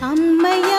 அம்மையப்ப